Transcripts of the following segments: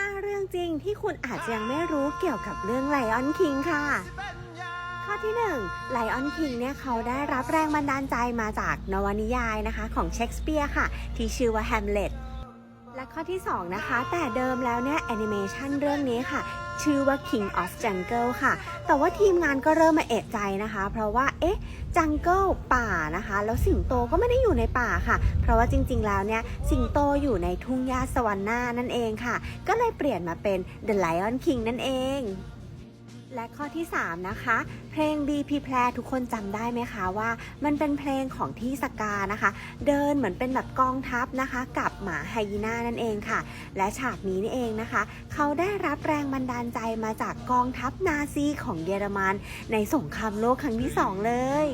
5 เรื่องจริงที่คุณอาจจะยังไม่รู้เกี่ยวกับเรื่องไลออนคิงค่ะ ข้อที่1ไลออนคิงเนี่ยเขาได้รับแรงบันดาลใจมาจากนวนิยายนะคะ ของเชคสเปียร์ค่ะ ที่ชื่อว่าแฮมเล็ต และข้อที่ 2 นะคะ แต่เดิมแล้วเนี่ยแอนิเมชันเรื่องนี้ค่ะ ชื่อว่า King of Jungle ค่ะ แต่ว่าทีมงานก็เริ่มมาเอะใจนะคะ เพราะว่า เอ๊ะ จังเกิลป่านะคะ แล้วสิงโตก็ไม่ได้อยู่ในป่าค่ะ เพราะว่าจริงๆ แล้วเนี่ย สิงโตอยู่ในทุ่งหญ้าสวรรค์นานั่นเองค่ะ ก็เลยเปลี่ยนมาเป็น The Lion King นั่นเอง และข้อที่ 3 นะคะ เพลง BP p l a ทุกคนจำได้ไหมคะว่า มันเป็นเพลงของที่สกานะคะ เดินเหมือนเป็นแบบกองทัพนะคะ กับหมาไฮยีน่านั่นเองค่ะ และฉากนี้นี่เองนะคะ เขาได้รับแรงบันดาลใจมาจากกองทัพนาซีของเยอรมัน ในสงครามโลกครั้งที่ 2 เลย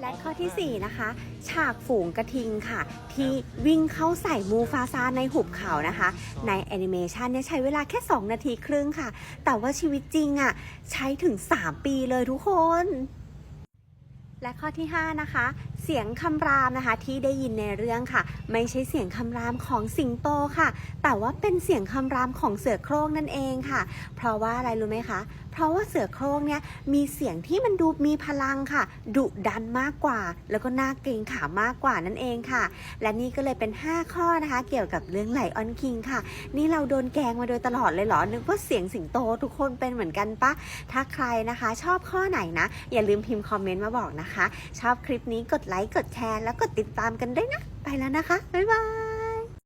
และข้อทีสี่ 4 นะคะ ฉากฝูงกระทิงค่ะ ที่วิ่งเข้าใส่มูฟาซาในหุบเขานะคะ ในแอนิเมชันเนี่ยใช้เวลาแค่ 2 นาทีครึ่งค่ะ แต่ว่าชีวิตจริงอะ่ะ ใช้ถึง 3 ปีเลยทุกคนและข้อที่ 5 นะคะ เสียงคำรามนะคะที่ได้ยินในเรื่องค่ะ ไม่ใช่เสียงคำรามของสิงโตค่ะ แต่ว่าเป็นเสียงคำรามของเสือโคร่งนั่นเองค่ะ เพราะว่าอะไรรู้ไหมคะ เพราะว่าเสือโคร่งเนี่ยมีเสียงที่มันดูมีพลังค่ะ ดุดันมากกว่า แล้วก็น่าเกรงขามมากกว่านั่นเองค่ะ และนี่ก็เลยเป็น 5 ข้อนะคะ เกี่ยวกับเรื่องไลออนคิงค่ะ นี่เราโดนแกงมาโดยตลอดเลยเหรอนึกว่าเสียงสิงโตทุกคนเป็นเหมือนกันปะถ้าใครนะคะ ชอบข้อไหนนะ อย่าลืมพิมพ์คอมเมนต์มาบอกนะคะ ชอบคลิปนี้กดไลไลค์ กดแชร์ แล้วกดติดตามกันด้วยนะ ไปแล้วนะคะ บ๊ายบาย